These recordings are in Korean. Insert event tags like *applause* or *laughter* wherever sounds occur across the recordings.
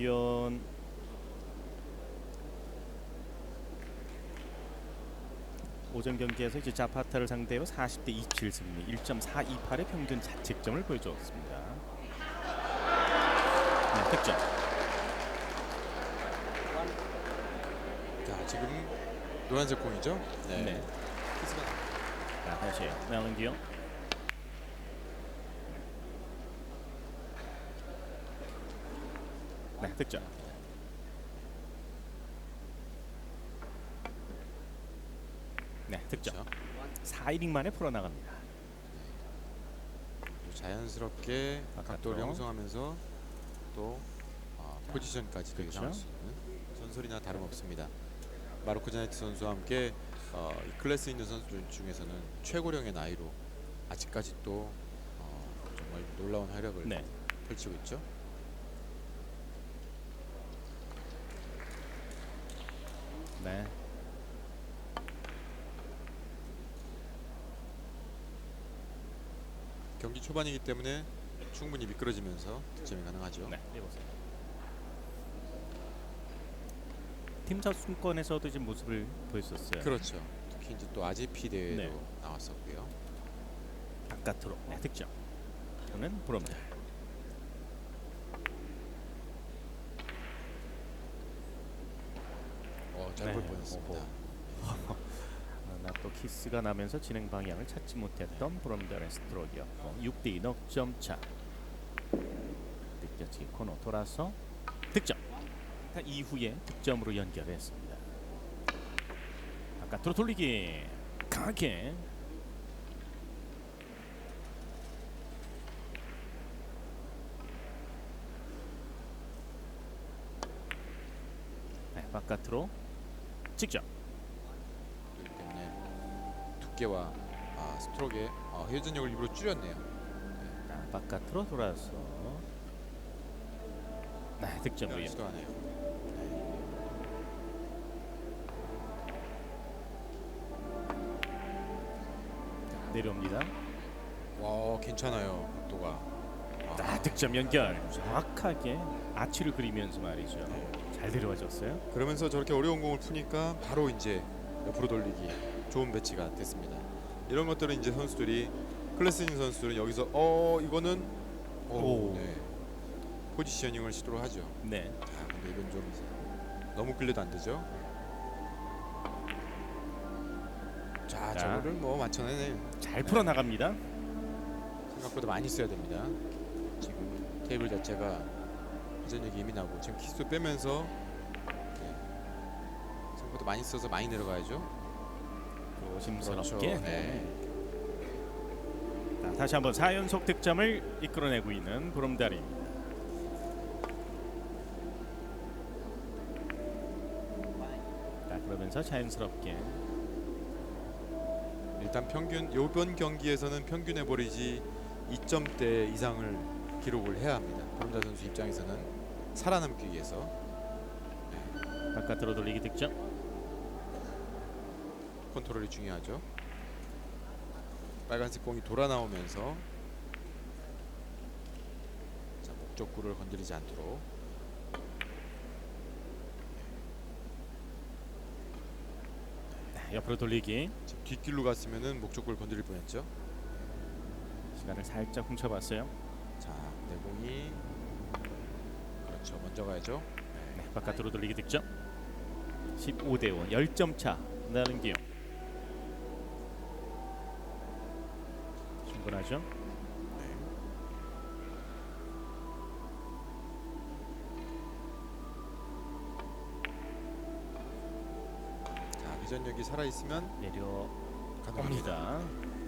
양은기현 오전 경기에서 이제 자파타를 상대로 40대 27 승리 1.428의 평균 자책점을 보여주었습니다. 네, 득점. 자 지금 노란색 공이죠? 네. 키스가 자, 다시 양은기현. 네, 득점. 네, 득점. 나죠. 4이닝 만에 풀어나갑니다. 자연스럽게 바깥으로. 각도를 형성하면서 또 아, 포지션까지 도 그렇죠. 수 있는 전설이나 다름없습니다. 마르코 자네트 선수와 함께 어, 이 클래스 있는 선수들 중에서는 최고령의 나이로 아직까지 또 어, 정말 놀라운 활약을 네. 펼치고 있죠. 네. 경기 초반이기 때문에 충분히 미끄러지면서 득점이 가능하죠. 네. 해보세요. 팀 선수권에서도 지금 모습을 보였었어요. 그렇죠. 특히 이제 또 아지피 대회도 네. 나왔었고요. 바깥으로 네, 득점. 저는. 어, 잘볼 네. 뻔했습니다. 오호. *laughs* 나또 키스가 나면서 진행 방향을 찾지 못했던 브롬달의 스트로크였고 6대2 넉점 차. 느껴지게 코너 돌아서 득점. 자, 이후에 득점으로 연결했습니다. 바깥으로 돌리기 강하게 네, 바깥으로 직접 그렇기 때문에 두께와 아, 스트로크의 어, 회전력을 일부러 줄였네요. 자, 바깥으로 돌아서 네, 득점으로 연 시도하네요. 내려옵니다. 와 괜찮아요 각도가. 아, 득점 연결 정확하게 아치를 그리면서 말이죠. 잘 내려와줬어요. 그러면서 저렇게 어려운 공을 푸니까 바로 이제 옆으로 돌리기 좋은 배치가 됐습니다. 이런 것들은 이제 선수들이 클래스 있는 선수들은 여기서 어 이거는 오, 오. 네. 포지셔닝을 시도를 하죠. 네, 아 근데 이건 좀 너무 끌려도 안 되죠. 자, 자. 저거를 뭐 맞춰내네. 잘 풀어 나갑니다. 생각보다 많이 써야 됩니다. 지금 테이블 자체가 회전력이 예민하고 지금 키스 빼면서 네. 생각보다 많이 써서 많이 내려가야죠. 조심스럽게. 그렇죠. 네. 자, 다시 한번 4연속 득점을 이끌어내고 있는. 자, 그러면서 자연스럽게 일단 평균 요번 경기에서는 평균 에버리지 2점대 이상을 기록을 해야 합니다. 보름자 선수 입장에서는 살아남기 위해서 바깥으로 돌리기 득점. 컨트롤이 중요하죠. 빨간색 공이 돌아 나오면서 자, 목적구를 건드리지 않도록 네, 옆으로 돌리기. 지금 뒷길로 갔으면은 목적구를 건드릴 뻔했죠. 시간을 살짝 훔쳐봤어요. 자, 내공이 그렇죠. 먼저 가야죠. 네, 바깥으로 돌리기 득점. 15대 5, 10점 차. 나는 기용. 충분하죠? 네. 자, 회전력이 살아 있으면 가능합니다. 내려옵니다.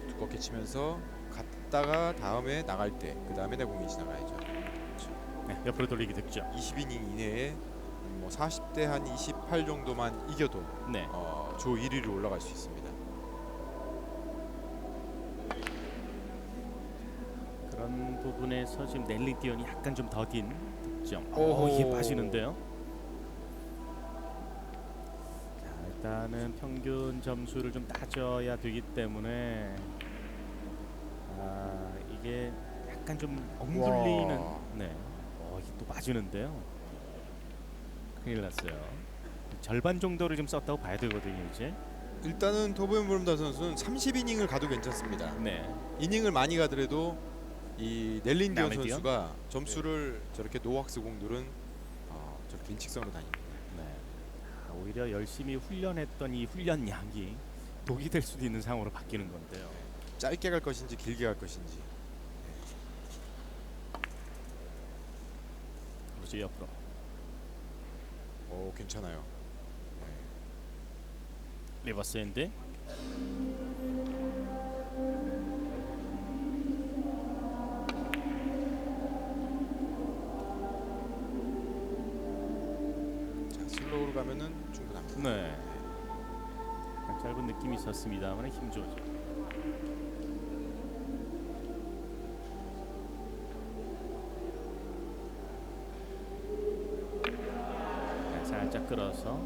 두껍게 치면서 갔다가 다음에 나갈 때 그 다음에 내공이 지나가야죠. 네, 옆으로 돌리기 득점. 20이닝 이내에 뭐 40대 한 28 정도만 이겨도 네, 어, 조 1위로 올라갈 수 있습니다. 그런 부분에서 지금 넬리 디언이 약간 좀 더딘 득점. 오호. 오, 이게 빠지는데요. 자, 일단은 평균 점수를 좀 따져야 되기 때문에 아 이게 약간 좀 엉돌리는 와. 네. 어, 이게 또 빠지는데요. 큰일 났어요. 절반 정도를 좀 썼다고 봐야 되거든요 이제. 일단은 토브엔 브롬다 선수는 30이닝을 가도 괜찮습니다. 네. 이닝을 많이 가더라도 이 넬린디온 나메디언? 선수가 점수를 저렇게 노왁스 공들은 어, 저렇게 인칙성으로 다닙니다. 네. 오히려 열심히 훈련했던 이 훈련량이 독이 될 수도 있는 상황으로 바뀌는 건데요. 짧게 갈 것인지 길게 갈 것인지. 그렇죠 옆으로. 오 괜찮아요. 리버스 핸드. 자 슬로우로 가면은 충분합니다. 네. 짧은 느낌이 있었습니다만 힘 좋죠. 끌어서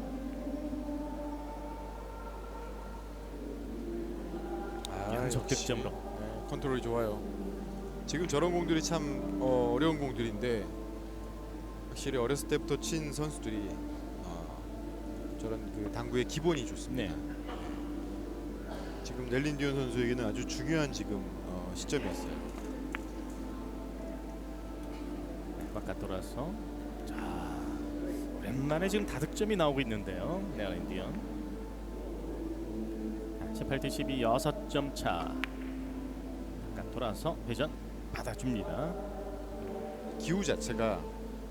아, 연속 역시, 득점으로. 네, 컨트롤이 좋아요. 지금 저런 공들이 참 어, 어려운 공들인데 확실히 어렸을 때부터 친 선수들이 어, 저런 그 당구의 기본이 좋습니다. 네. 지금 넬린 디온 선수에게는 아주 중요한 지금 어, 시점이었어요. 바깥 돌아서 자 오랜만에 지금 다득점이 나오고 있는데요. 네얼인디언 18대 12 6점 차 바깥 돌아서 회전 받아줍니다. 기후 자체가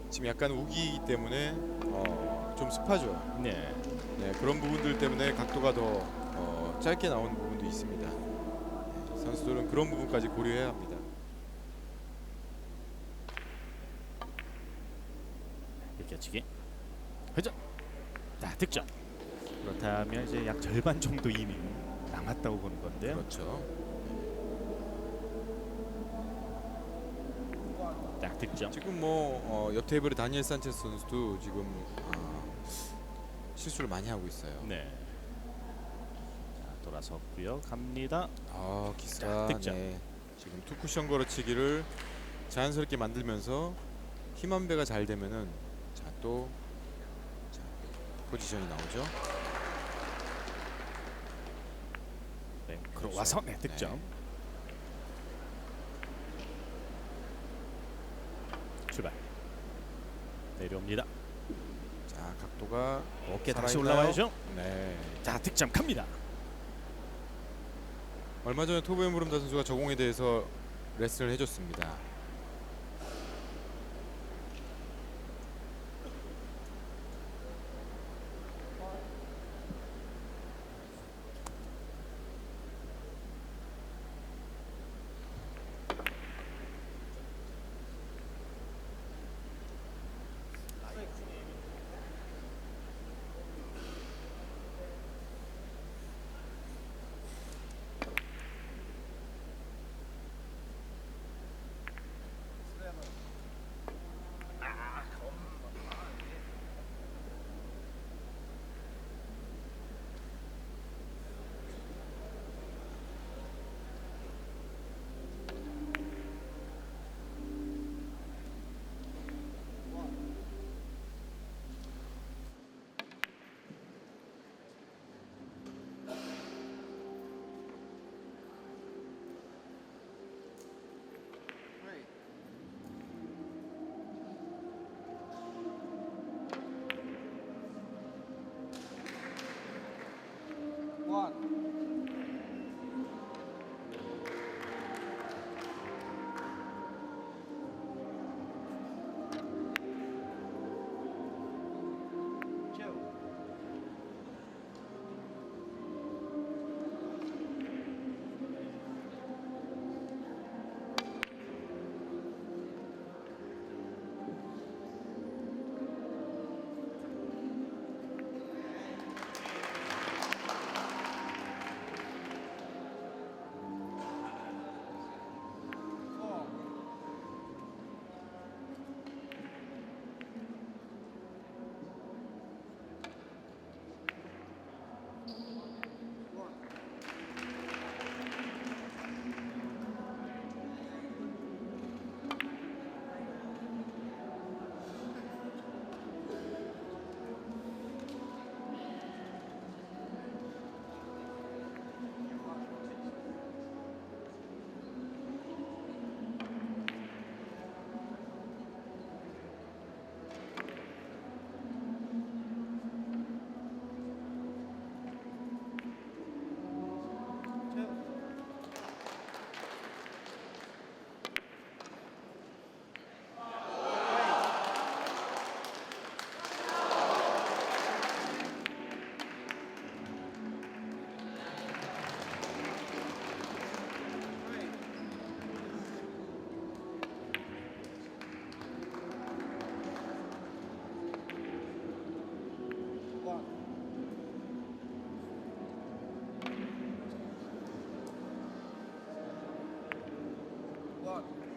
지금 약간 우기이기 때문에 어, 좀 습하죠. 네. 네, 그런 부분들 때문에 각도가 더 어, 짧게 나오는 부분도 있습니다. 네, 선수들은 그런 부분까지 고려해야 합니다. 일겨치기 회전 자 득점 그렇다면 이제 약 절반 정도 이닝 남았다고 보는 건데요. 그렇죠. 딱 득점. 지금 뭐 어, 옆 테이블의 다니엘 산체스 선수도 지금 어, 실수를 많이 하고 있어요. 네. 자 돌아섰고요. 갑니다. 아 자, 득점. 네, 지금 투 쿠션 걸어치기를 자연스럽게 만들면서 힘 한 배가 잘 되면은 자또 자, 포지션이 나오죠. 네. 그러 와서 네 득점. 네. 출발. 내려옵니다. 자 각도가 어깨 다시 살아있나요? 올라와야죠. 네. 자 득점 갑니다. 얼마 전에 토브엔 무름다 선수가 저공에 대해서 레슨을 해줬습니다. 하지만 God.